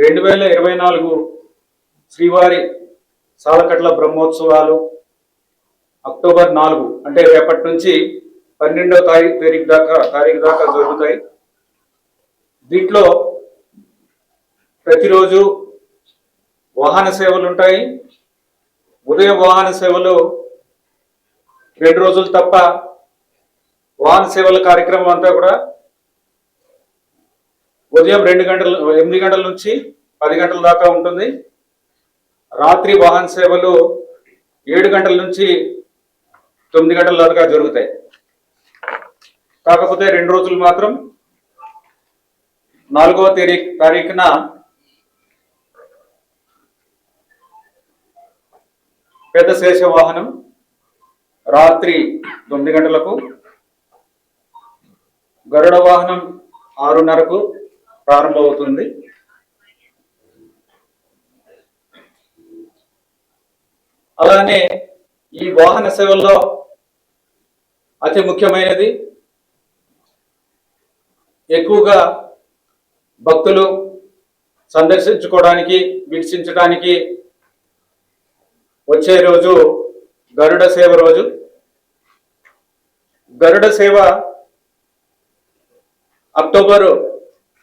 రెండు వేల ఇరవై నాలుగు శ్రీవారి సాలకట్ల బ్రహ్మోత్సవాలు అక్టోబర్ నాలుగు అంటే రేపటి నుంచి పన్నెండో తారీఖు తారీఖు దాకా తారీఖు దాకా జరుగుతాయి. దీంట్లో ప్రతిరోజు వాహన సేవలు ఉంటాయి. ఉదయం వాహన సేవలు రెండు రోజులు తప్ప వాహన సేవల కార్యక్రమం అంతా కూడా ఉదయం రెండు గంటల ఎనిమిది గంటల నుంచి పది గంటల దాకా ఉంటుంది. రాత్రి వాహన సేవలు ఏడు గంటల నుంచి తొమ్మిది గంటల దాకా జరుగుతాయి. కాకపోతే రెండు రోజులు మాత్రం నాలుగవ తేదీ తారీఖున పెద్ద శేష వాహనం రాత్రి తొమ్మిది గంటలకు గరుడ వాహనం ఆరున్నరకు ప్రారంభమవుతుంది. అలానే ఈ వాహన సేవల్లో అతి ముఖ్యమైనది ఎక్కువగా భక్తులు సందర్శించుకోవడానికి వీక్షించడానికి వచ్చే రోజు గరుడ సేవ రోజు. గరుడ సేవ అక్టోబర్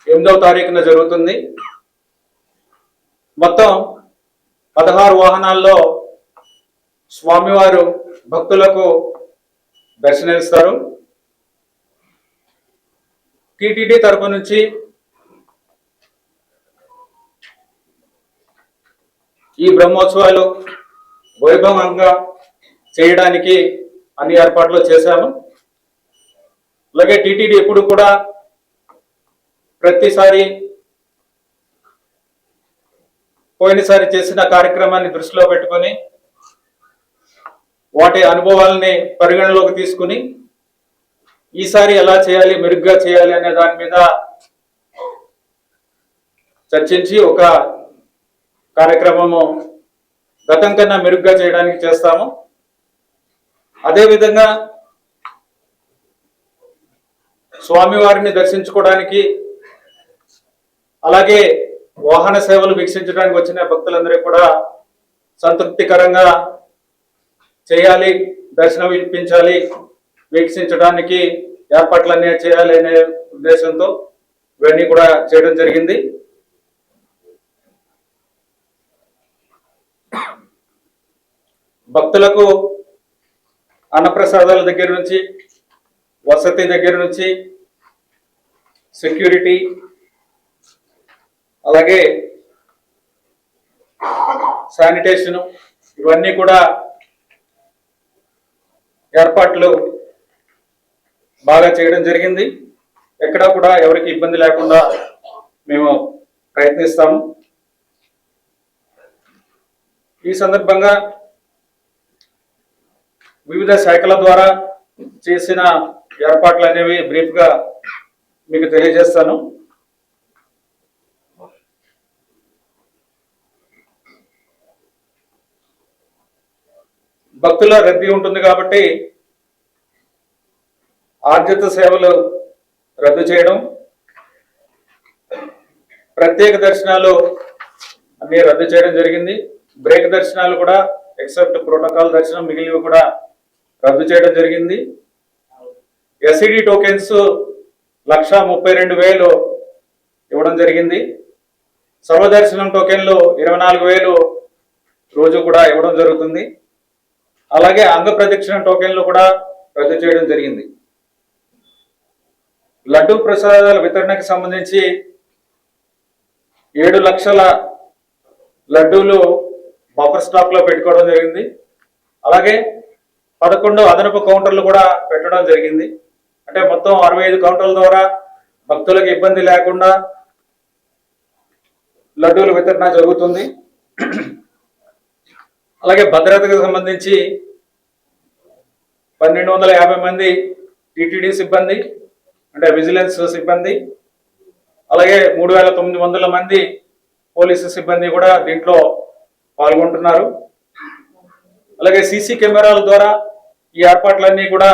ఎనిమిదవ తారీఖున జరుగుతుంది. మొత్తం పదహారు వాహనాల్లో స్వామివారు భక్తులకు దర్శనమిస్తారు. టిటిడి తరపు నుంచి ఈ బ్రహ్మోత్సవాలు వైభవంగా చేయడానికి అన్ని ఏర్పాట్లు చేశాము. అలాగే టీటీడీ ఎప్పుడు కూడా ప్రతిసారి పోయినసారి చేసిన కార్యక్రమాన్ని దృష్టిలో పెట్టుకొని వాటి అనుభవాలని పరిగణలోకి తీసుకుని ఈసారి ఎలా చేయాలి మెరుగ్గా చేయాలి అనే దాని మీద చర్చించి ఒక కార్యక్రమము గతం కన్నా మెరుగ్గా చేయడానికి చేస్తాము. అదేవిధంగా స్వామివారిని దర్శించుకోవడానికి అలాగే వాహన సేవలు వీక్షించడానికి వచ్చిన భక్తులందరికీ కూడా సంతృప్తికరంగా చేయాలి దర్శనం ఇప్పించాలి వీక్షించడానికి ఏర్పాట్లన్నీ చేయాలి అనే ఉద్దేశంతో ఇవన్నీ కూడా చేయడం జరిగింది. భక్తులకు అన్నప్రసాదాల దగ్గర నుంచి వసతి దగ్గర నుంచి సెక్యూరిటీ అలాగే శానిటేషన్ ఇవన్నీ కూడా ఏర్పాట్లు బాగా చేయడం జరిగింది. ఎక్కడా కూడా ఎవరికి ఇబ్బంది లేకుండా మేము ప్రయత్నిస్తాము. ఈ సందర్భంగా వివిధ శాఖల ద్వారా చేసిన ఏర్పాట్లు అనేవి బ్రీఫ్గా మీకు తెలియజేస్తాను. భక్తుల రద్దీ ఉంటుంది కాబట్టి ఆర్జిత సేవలు రద్దు చేయడం ప్రత్యేక దర్శనాలు అన్ని రద్దు చేయడం జరిగింది. బ్రేక్ దర్శనాలు కూడా ఎక్సెప్ట్ ప్రోటోకాల్ దర్శనం మిగిలినవి కూడా రద్దు చేయడం జరిగింది. ఎస్ఈడి టోకెన్స్ లక్ష ముప్పై రెండు వేలు ఇవ్వడం జరిగింది. సర్వదర్శనం టోకెన్లు ఇరవై నాలుగు వేలు రోజు కూడా ఇవ్వడం జరుగుతుంది. అలాగే అంగ ప్రదక్షిణ టోకెన్లు కూడా రద్దు చేయడం జరిగింది. లడ్డు ప్రసాదాల వితరణకు సంబంధించి ఏడు లక్షల లడ్డూలు బఫర్ స్టాక్లో పెట్టుకోవడం జరిగింది. అలాగే పదకొండు అదనపు కౌంటర్లు కూడా పెట్టడం జరిగింది. అంటే మొత్తం అరవై ఐదు కౌంటర్ల ద్వారా భక్తులకు ఇబ్బంది లేకుండా లడ్డూల వితరణ జరుగుతుంది. అలాగే భద్రతకు సంబంధించి పన్నెండు వందల యాభై మంది టిటిడి సిబ్బంది అంటే విజిలెన్స్ సిబ్బంది అలాగే మూడు వేల తొమ్మిది వందల మంది పోలీసు సిబ్బంది కూడా దీంట్లో పాల్గొంటున్నారు. అలాగే సీసీ కెమెరాల ద్వారా ఈ ఏర్పాట్లన్నీ కూడా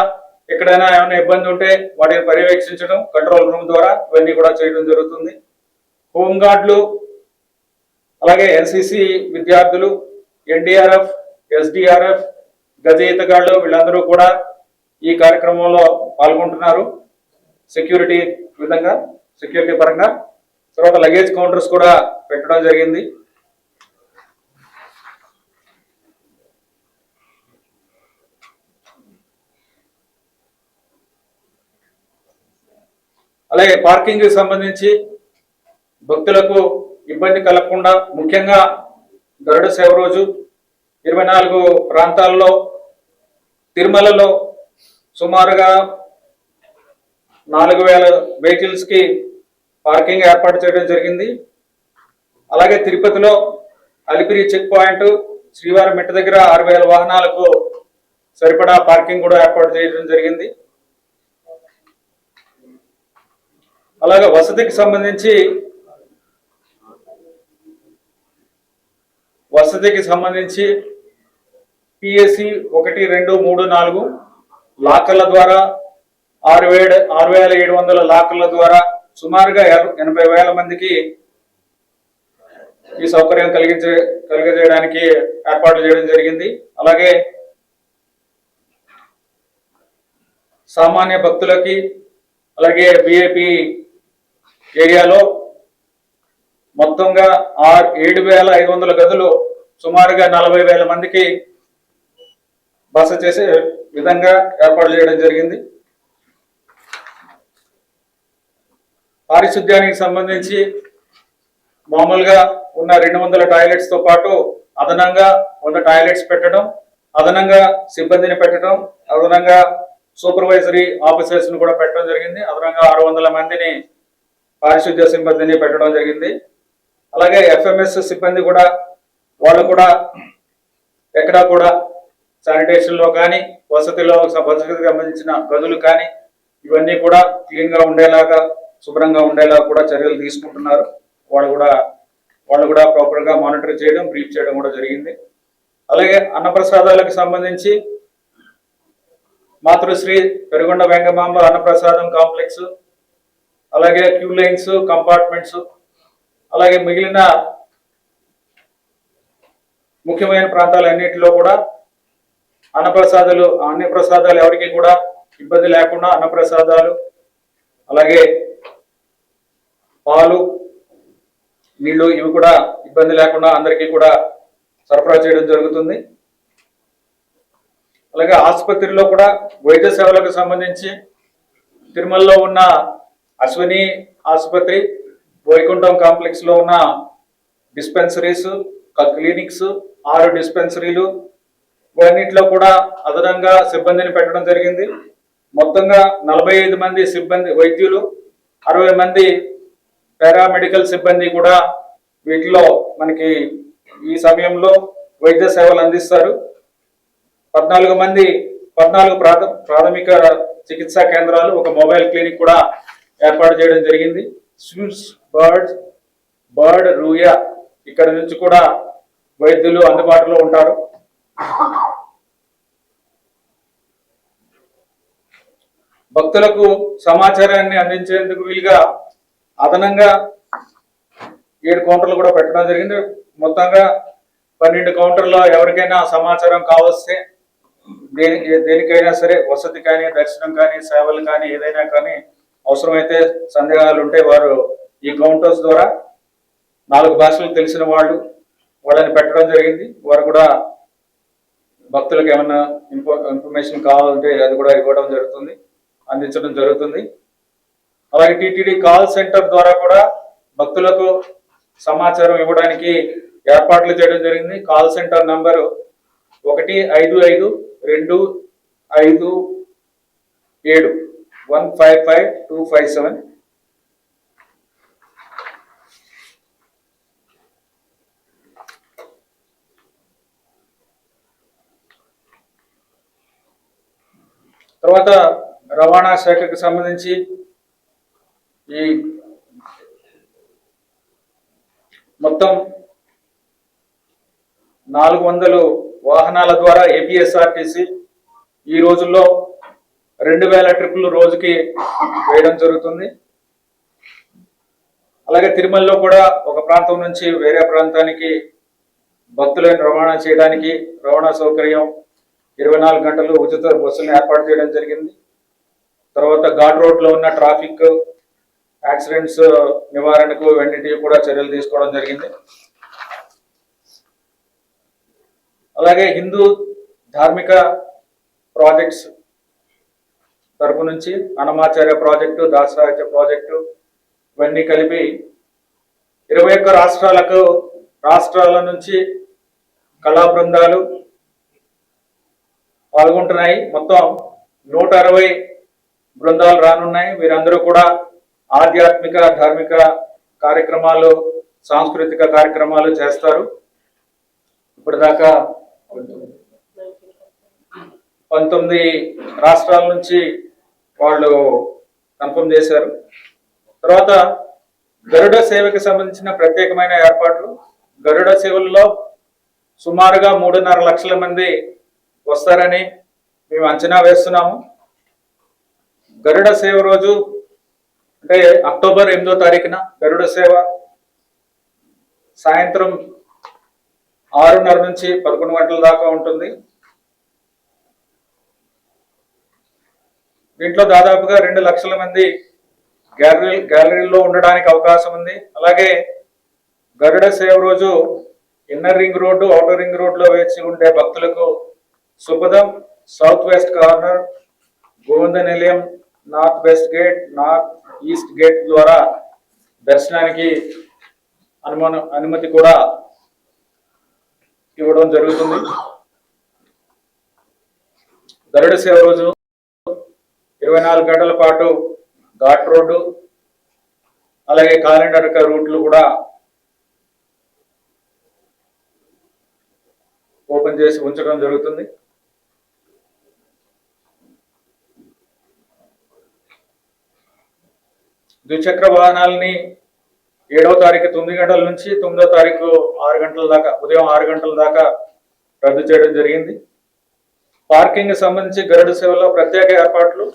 ఎక్కడైనా ఏమైనా ఇబ్బంది ఉంటే వాటిని పర్యవేక్షించడం కంట్రోల్ రూమ్ ద్వారా ఇవన్నీ కూడా చేయడం జరుగుతుంది. హోంగార్డులు అలాగే ఎన్సీసీ విద్యార్థులు ఎన్డీఆర్ఎఫ్ ఎస్డిఆర్ఎఫ్ గజ ఈతగాళ్ళు వీళ్ళందరూ కూడా ఈ కార్యక్రమంలో పాల్గొంటున్నారు. సెక్యూరిటీ విధంగా సెక్యూరిటీ పరంగా. తర్వాత లగేజ్ కౌంటర్స్ కూడా పెట్టడం జరిగింది. అలాగే పార్కింగ్కి సంబంధించి భక్తులకు ఇబ్బంది కలగకుండా ముఖ్యంగా గరుడ సేవ రోజు ఇరవై నాలుగు ప్రాంతాల్లో తిరుమలలో సుమారుగా నాలుగు వేల వెహికల్స్కి పార్కింగ్ ఏర్పాటు చేయడం జరిగింది. అలాగే తిరుపతిలో అలిపిరి చెక్ పాయింట్ శ్రీవారి మెట్ట దగ్గర ఆరు వేల వాహనాలకు సరిపడా పార్కింగ్ కూడా ఏర్పాటు చేయడం జరిగింది. అలాగే వసతికి సంబంధించి వసతికి సంబంధించి పిఎస్సి ఒకటి రెండు మూడు నాలుగు లాకర్ల ద్వారా ఆరు వేల ఆరు వేల ఏడు వందల లాకర్ల ద్వారా సుమారుగా ఎనభై వేల మందికి ఈ సౌకర్యం కలిగించే కలిగజేయడానికి ఏర్పాట్లు చేయడం జరిగింది. అలాగే సామాన్య భక్తులకి అలాగే విఐపి ఏరియాలో మొత్తంగా ఆరు ఏడు వేల ఐదు వందల గదులు సుమారుగా నలభై వేల మందికి బస చేసే విధంగా ఏర్పాటు చేయడం జరిగింది. పారిశుద్ధ్యానికి సంబంధించి మామూలుగా ఉన్న రెండు వందల టాయిలెట్స్తో పాటు అదనంగా వంద టాయిలెట్స్ పెట్టడం అదనంగా సిబ్బందిని పెట్టడం అదనంగా సూపర్వైజరీ ఆఫీసర్స్ని కూడా పెట్టడం జరిగింది. అదనంగా ఆరు వందల మందిని పారిశుద్ధ్య సిబ్బందిని పెట్టడం జరిగింది. అలాగే ఎఫ్ఎంఎస్ సిబ్బంది కూడా వాళ్ళు కూడా ఎక్కడా కూడా శానిటేషన్లో కానీ వసతిలో వసతికి సంబంధించిన గదులు కానీ ఇవన్నీ కూడా క్లీన్గా ఉండేలాగా శుభ్రంగా ఉండేలా కూడా చర్యలు తీసుకుంటున్నారు. వాళ్ళు కూడా వాళ్ళు కూడా ప్రాపర్గా మానిటర్ చేయడం బ్రీఫ్ చేయడం కూడా జరిగింది. అలాగే అన్నప్రసాదాలకు సంబంధించి మాతృశ్రీ పెరుగొండ వెంగమాంబ అన్నప్రసాదం కాంప్లెక్స్ అలాగే క్యూ లైన్స్ కంపార్ట్మెంట్స్ అలాగే మిగిలిన ముఖ్యమైన ప్రాంతాలన్నింటిలో కూడా అన్నప్రసాదాలు అన్నప్రసాదాలు ఎవరికి కూడా ఇబ్బంది లేకుండా అన్నప్రసాదాలు అలాగే పాలు నీళ్ళు ఇవి కూడా ఇబ్బంది లేకుండా అందరికీ కూడా సరఫరా చేయడం జరుగుతుంది. అలాగే ఆసుపత్రిలో కూడా వైద్య సేవలకు సంబంధించి తిరుమలలో ఉన్న అశ్విని ఆసుపత్రి వైకుంఠం కాంప్లెక్స్లో ఉన్న డిస్పెన్సరీస్ క్లినిక్స్ ఆరు డిస్పెన్సరీలు ఇవన్నిట్లో కూడా అదనంగా సిబ్బందిని పెట్టడం జరిగింది. మొత్తంగా నలభై ఐదు మంది సిబ్బంది వైద్యులు అరవై మంది పారామెడికల్ సిబ్బంది కూడా వీటిలో మనకి ఈ సమయంలో వైద్య సేవలు అందిస్తారు. పద్నాలుగు మంది పద్నాలుగు ప్రాథ ప్రాథమిక చికిత్సా కేంద్రాలు ఒక మొబైల్ క్లినిక్ కూడా ఏర్పాటు చేయడం జరిగింది. స్విమ్స్ బర్డ్ బర్డ్ రూయా ఇక్కడ నుంచి కూడా వైద్యులు అందుబాటులో ఉంటారు. భక్తులకు సమాచారాన్ని అందించేందుకు వీలుగా అదనంగా ఏడు కౌంటర్లు కూడా పెట్టడం జరిగింది. మొత్తంగా పన్నెండు కౌంటర్లో ఎవరికైనా సమాచారం కావస్తే దేని దేనికైనా సరే వసతి కానీ దర్శనం కానీ సేవలు కానీ ఏదైనా కానీ అవసరమైతే సందేహాలు ఉంటే వారు ఈ కౌంటర్స్ ద్వారా నాలుగు భాషలు తెలిసిన వాళ్ళు వాళ్ళని పెట్టడం జరిగింది. వారు కూడా భక్తులకు ఏమన్నా ఇన్ఫో ఇన్ఫర్మేషన్ కావాలంటే అది కూడా ఇవ్వడం జరుగుతుంది అందించడం జరుగుతుంది. అలాగే టీటీడీ కాల్ సెంటర్ ద్వారా కూడా భక్తులకు సమాచారం ఇవ్వడానికి ఏర్పాట్లు చేయడం జరిగింది. కాల్ సెంటర్ నంబరు ఒకటి ఐదు ఐదు రెండు ఐదు ఏడు. One five five two five seven తర్వాత రవాణా శాఖకు సంబంధించి ఈ మొత్తం నాలుగు వందలు వాహనాల ద్వారా ఏపీఎస్ఆర్టీసీ ఈ రోజుల్లో రెండు వేల ట్రిప్పులు రోజుకి వేయడం జరుగుతుంది. అలాగే తిరుమలలో కూడా ఒక ప్రాంతం నుంచి వేరే ప్రాంతానికి భక్తులను రవాణా చేయడానికి రవాణా సౌకర్యం ఇరవై నాలుగు గంటలు ఉచిత బస్సులను ఏర్పాటు చేయడం జరిగింది. తర్వాత ఘాట్ రోడ్లో ఉన్న ట్రాఫిక్ యాక్సిడెంట్స్ నివారణకు ఇవన్నిటికీ కూడా చర్యలు తీసుకోవడం జరిగింది. అలాగే హిందూ ధార్మిక ప్రాజెక్ట్స్ తరపు నుంచి అనమాచార్య ప్రాజెక్టు దాసరాజ్య ప్రాజెక్టు ఇవన్నీ కలిపి ఇరవై ఒక్క రాష్ట్రాలకు రాష్ట్రాల నుంచి కళా బృందాలు పాల్గొంటున్నాయి. మొత్తం నూట అరవై బృందాలు రానున్నాయి. వీరందరూ కూడా ఆధ్యాత్మిక ధార్మిక కార్యక్రమాలు సాంస్కృతిక కార్యక్రమాలు చేస్తారు. ఇప్పటిదాకా పంతొమ్మిది రాష్ట్రాల నుంచి వాళ్ళు కన్ఫర్మ్ చేశారు. తర్వాత గరుడ సేవకి సంబంధించిన ప్రత్యేకమైన ఏర్పాట్లు. గరుడ సేవల్లో సుమారుగా మూడున్నర లక్షల మంది వస్తారని మేము అంచనా వేస్తున్నాము. గరుడ సేవ రోజు అంటే అక్టోబర్ ఎనిమిదో తారీఖున గరుడ సేవ సాయంత్రం ఆరున్నర నుంచి పదకొండు గంటల దాకా ఉంటుంది. దీంట్లో దాదాపుగా రెండు లక్షల మంది గ్యాలరీ గ్యాలరీలో ఉండడానికి అవకాశం ఉంది. అలాగే గరుడ సేవ రోజు inner ring road outer ring రోడ్లో వేచి ఉండే భక్తులకు Supatham south west corner Govinda Nilayam north west gate north east gate ద్వారా దర్శనానికి అనుమానం అనుమతి కూడా ఇవ్వడం జరుగుతుంది. గరుడ సేవ రోజు ఇరవై నాలుగు గంటల పాటు ఘాట్ రోడ్డు అలాగే కాలినడక రూట్లు కూడా ఓపెన్ చేసి ఉంచడం జరుగుతుంది. ద్విచక్ర వాహనాలని ఏడవ తారీఖు తొమ్మిది గంటల నుంచి తొమ్మిదో తారీఖు ఆరు గంటల దాకా ఉదయం ఆరు గంటల దాకా రద్దు చేయడం జరిగింది. పార్కింగ్ సంబంధించి గరుడు సేవలో ప్రత్యేక ఏర్పాట్లు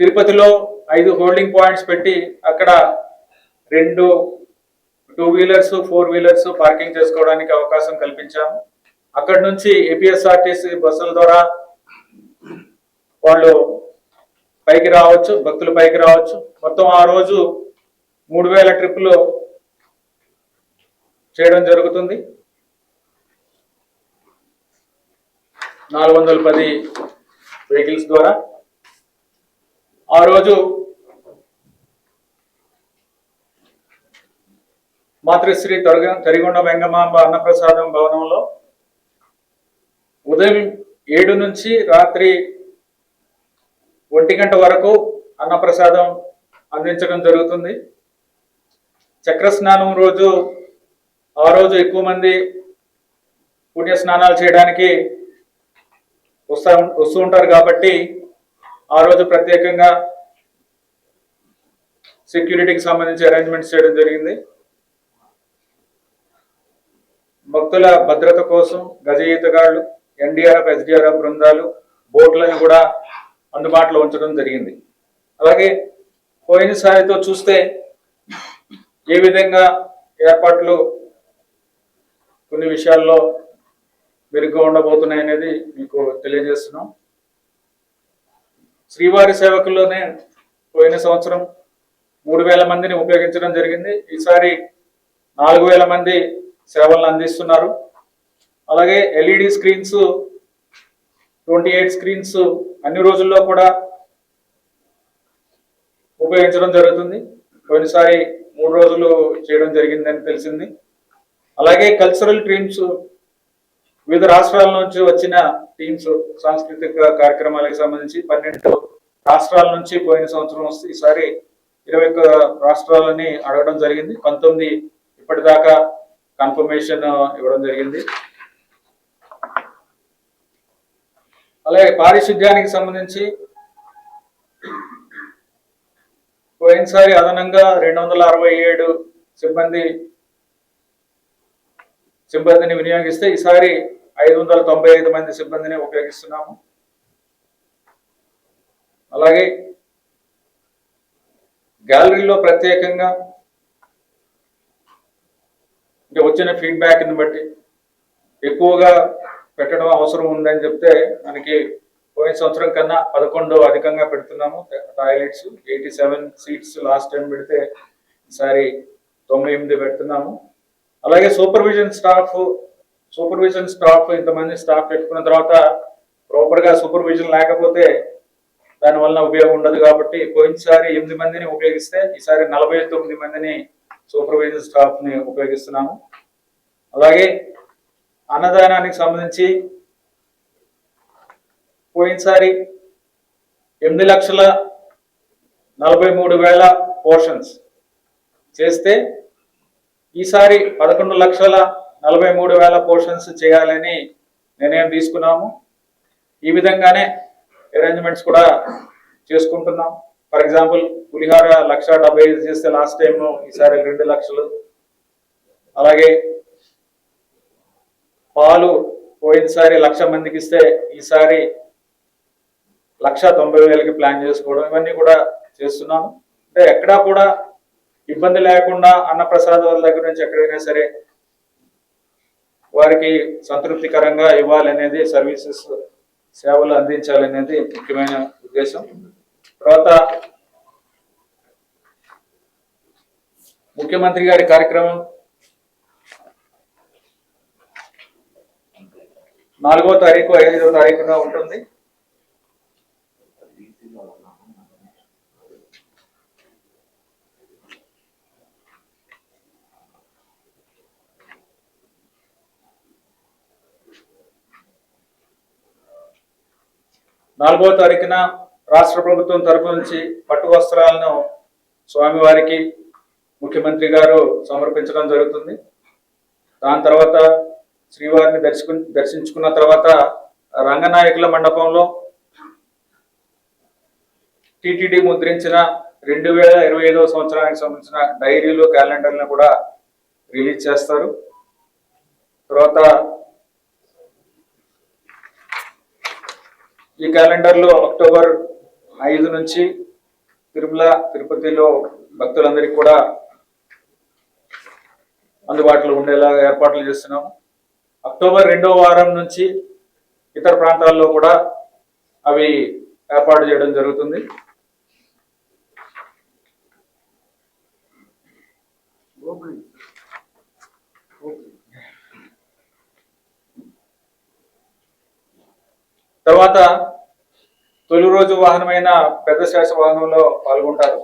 తిరుపతిలో ఐదు హోల్డింగ్ పాయింట్స్ పెట్టి అక్కడ రెండు two wheelers four wheelers parking చేసుకోవడానికి అవకాశం కల్పించాము అక్కడ నుంచి ఏపీఎస్ఆర్టీసీ బస్సుల ద్వారా వాళ్ళు పైకి రావచ్చు భక్తులు పైకి రావచ్చు. మొత్తం ఆ రోజు మూడు వేల ట్రిప్పులు చేయడం జరుగుతుంది. నాలుగు వందల పది వెహికల్స్ ద్వారా. ఆ రోజు మాతృశ్రీ తొరగ తరిగొండ వెంగమాంబ అన్నప్రసాదం భవనంలో ఉదయం ఏడు నుంచి రాత్రి ఒంటి గంట వరకు అన్నప్రసాదం అందించడం జరుగుతుంది. చక్ర స్నానం రోజు ఆ రోజు ఎక్కువ మంది పుణ్య స్నానాలు చేయడానికి వస్తా వస్తూ ఉంటారు కాబట్టి ఆ రోజు ప్రత్యేకంగా సెక్యూరిటీకి సంబంధించి అరేంజ్మెంట్స్ చేయడం జరిగింది. భక్తుల భద్రత కోసం గజ ఈతగాళ్ళు ఎన్డీఆర్ఎఫ్ ఎస్డీఆర్ఎఫ్ బృందాలు బోట్లను కూడా అందుబాటులో ఉంచడం జరిగింది. అలాగే పోయినసారితో చూస్తే ఏ విధంగా ఏర్పాట్లు కొన్ని విషయాల్లో మెరుగ్గా ఉండబోతున్నాయి అనేది మీకు తెలియజేస్తున్నాం. శ్రీవారి సేవకుల్లోనే పోయిన సంవత్సరం మూడు వేల మందిని ఉపయోగించడం జరిగింది. ఈసారి నాలుగు వేల మంది సేవలను అందిస్తున్నారు. అలాగే LED screens twenty eight screens అన్ని రోజుల్లో కూడా ఉపయోగించడం జరుగుతుంది. పోయినసారి మూడు రోజులు చేయడం జరిగిందని తెలిసింది. అలాగే కల్చరల్ ట్రీమ్స్ వివిధ రాష్ట్రాల నుంచి వచ్చిన టీమ్స్ సాంస్కృతిక కార్యక్రమాలకు సంబంధించి పన్నెండు రాష్ట్రాల నుంచి పోయిన సంవత్సరం వస్తే ఈసారి ఇరవై ఒక్క రాష్ట్రాలని అడగడం జరిగింది. పంతొమ్మిది ఇప్పటిదాకా కన్ఫర్మేషన్ ఇవ్వడం జరిగింది. అలాగే పారిశుద్ధ్యానికి సంబంధించి పోయినసారి అదనంగా రెండు వందల అరవై ఏడు సిబ్బంది సిబ్బందిని వినియోగిస్తే ఈసారి ఐదు వందల తొంభై ఐదు మంది సిబ్బందిని ఉపయోగిస్తున్నాము. అలాగే గ్యాలరీలో ప్రత్యేకంగా ఇంకా వచ్చిన ఫీడ్బ్యాక్ని బట్టి ఎక్కువగా పెట్టడం అవసరం ఉందని చెప్తే మనకి పోయిన సంవత్సరం కన్నా పదకొండు అధికంగా పెడుతున్నాము. Toilets eighty seven seats last time పెడితే ఈసారి తొంభై ఎనిమిది పెడుతున్నాము. అలాగే సూపర్విజన్ స్టాఫ్ సూపర్విజన్ స్టాఫ్ ఇంతమంది స్టాఫ్ పెట్టుకున్న తర్వాత ప్రాపర్గా సూపర్విజన్ లేకపోతే దానివల్ల ఉపయోగం ఉండదు కాబట్టి పోయినసారి ఎనిమిది మందిని ఉపయోగిస్తే ఈసారి నలభై తొమ్మిది మందిని సూపర్వైజర్ స్టాఫ్ని ఉపయోగిస్తున్నాము. అలాగే అన్నదానానికి సంబంధించి పోయినసారి ఎనిమిది లక్షల నలభై మూడు వేల పోర్షన్స్ చేస్తే ఈసారి పదకొండు లక్షల నలభై మూడు వేల పోర్షన్స్ చేయాలని నిర్ణయం తీసుకున్నాము. ఈ విధంగానే అరేంజ్మెంట్స్ కూడా చేసుకుంటున్నాం. ఫర్ ఎగ్జాంపుల్ పులిహార లక్ష డెబ్బై ఐదు చేస్తే లాస్ట్ టైం ఈసారి రెండు లక్షలు. అలాగే పాలు పోయినసారి లక్ష మందికి ఇస్తే ఈసారి లక్ష తొంభై వేలకి ప్లాన్ చేసుకోవడం ఇవన్నీ కూడా చేస్తున్నాము. అంటే ఎక్కడా కూడా ఇబ్బంది లేకుండా అన్నప్రసాదాల దగ్గర నుంచి ఎక్కడైనా సరే వారికి సంతృప్తికరంగా ఇవ్వాలి అనేది సర్వీసెస్ సేవలు అందించాలనేది ముఖ్యమైన ఉద్దేశం. తర్వాత ముఖ్యమంత్రి గారి కార్యక్రమం. నాలుగో తారీఖు ఐదో తారీఖున ఉంటుంది. నాలుగో తారీఖున రాష్ట్ర ప్రభుత్వం తరపు నుంచి పట్టు వస్త్రాలను స్వామివారికి ముఖ్యమంత్రి గారు సమర్పించడం జరుగుతుంది. దాని తర్వాత శ్రీవారిని దర్శకు దర్శించుకున్న తర్వాత రంగనాయకుల మండపంలో టిటిడి ముద్రించిన రెండు వేల ఇరవై ఐదవ సంవత్సరానికి సంబంధించిన డైరీలు క్యాలెండర్లను కూడా రిలీజ్ చేస్తారు. తర్వాత ఈ క్యాలెండర్లో అక్టోబర్ ఐదు నుంచి తిరుమల తిరుపతిలో భక్తులందరికీ కూడా అందుబాటులో ఉండేలాగా ఏర్పాట్లు చేస్తున్నాము అక్టోబర్ రెండో వారం నుంచి ఇతర ప్రాంతాల్లో కూడా అవి ఏర్పాటు చేయడం జరుగుతుంది. తర్వాత తొలి రోజు వాహనమైన పెద్ద శాస వాహనంలో పాల్గొంటారు.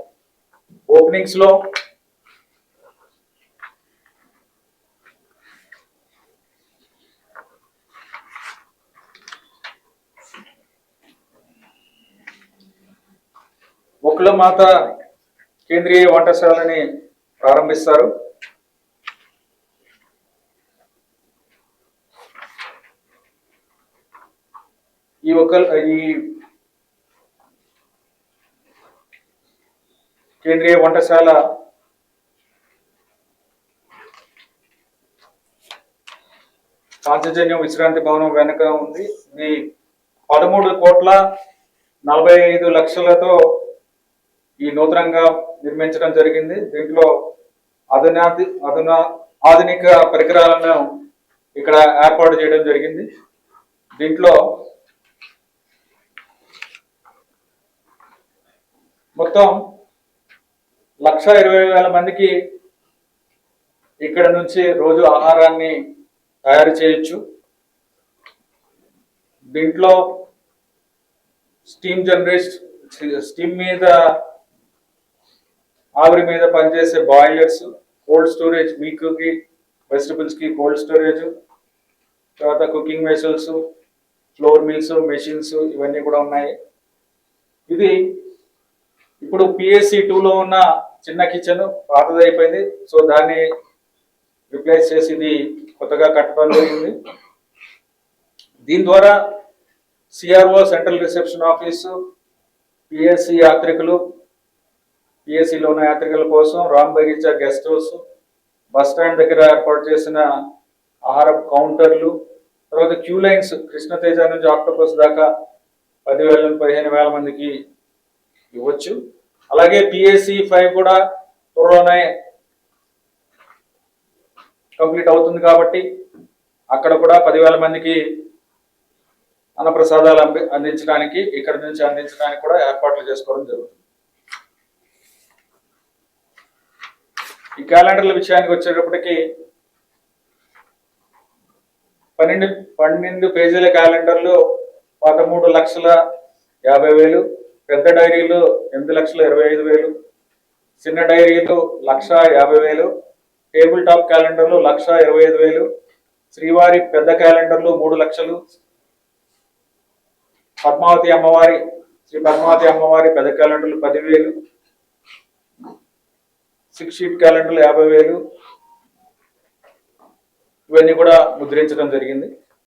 ఓపెనింగ్స్లో మాత కేంద్రీయ వంటశాలని ప్రారంభిస్తారు. ఈ ఒక ఈ కేంద్రీయ వంటశాల పాంచజన్యం విశ్రాంతి భవనం వెనుక ఉంది. ఇది పదమూడు కోట్ల నలభై ఐదు లక్షలతో ఈ నూతనంగా నిర్మించడం జరిగింది. దీంట్లో అధునాది అధునా ఆధునిక పరికరాలను ఇక్కడ ఏర్పాటు చేయడం జరిగింది. దీంట్లో మొత్తం లక్ష ఇరవై వేల మందికి ఇక్కడ నుంచి రోజు ఆహారాన్ని తయారు చేయొచ్చు. దీంట్లో స్టీమ్ జనరేట్ స్టీమ్ మీద ఆవిరి మీద పనిచేసే బాయిలర్స్ కోల్డ్ స్టోరేజ్ మీకుకి వెజిటబుల్స్కి కోల్డ్ స్టోరేజ్ తర్వాత cooking vessels flour mills machines ఇవన్నీ కూడా ఉన్నాయి. ఇది ఇప్పుడు పిఎస్సి టూలో ఉన్న చిన్న కిచెన్ పాతది అయిపోయింది. సో దాన్ని రిప్లేస్ చేసి ఇది కొత్తగా కట్టడం జరిగింది. దీని ద్వారా CRO central reception office PSC యాత్రికులు పిఎస్సిలో ఉన్న యాత్రికుల కోసం Ram Bagicha guest house bus stand దగ్గర ఏర్పాటు చేసిన ఆహార కౌంటర్లు తర్వాత క్యూ లైన్స్ కృష్ణతేజ నుంచి ఆక్టోపస్ దాకా పదివేల పదిహేను వేల మందికి ఇవ్వచ్చు. అలాగే పిఎస్సి ఫైవ్ కూడా త్వరలోనే కంప్లీట్ అవుతుంది కాబట్టి అక్కడ కూడా పదివేల మందికి అన్నప్రసాదాలు అంది- అందించడానికి ఇక్కడ నుంచి అందించడానికి కూడా ఏర్పాట్లు చేసుకోవడం జరుగుతుంది. ఈ క్యాలెండర్ల విషయానికి వచ్చేటప్పటికి పన్నెండు పన్నెండు పేజీల క్యాలెండర్లు పదమూడు లక్షల యాభై వేలు పెద్ద డైరీలు ఎనిమిది లక్షల ఇరవై ఐదు వేలు చిన్న డైరీలు లక్ష యాభై వేలు టేబుల్ టాప్ క్యాలెండర్లు లక్ష ఇరవై ఐదు వేలు శ్రీవారి పెద్ద క్యాలెండర్లు మూడు లక్షలు పద్మావతి అమ్మవారి శ్రీ పద్మావతి అమ్మవారి పెద్ద క్యాలెండర్లు పదివేలు సిక్స్ షీట్ క్యాలెండర్లు యాభై వేలు ఇవన్నీ కూడా ముద్రించడం జరిగింది.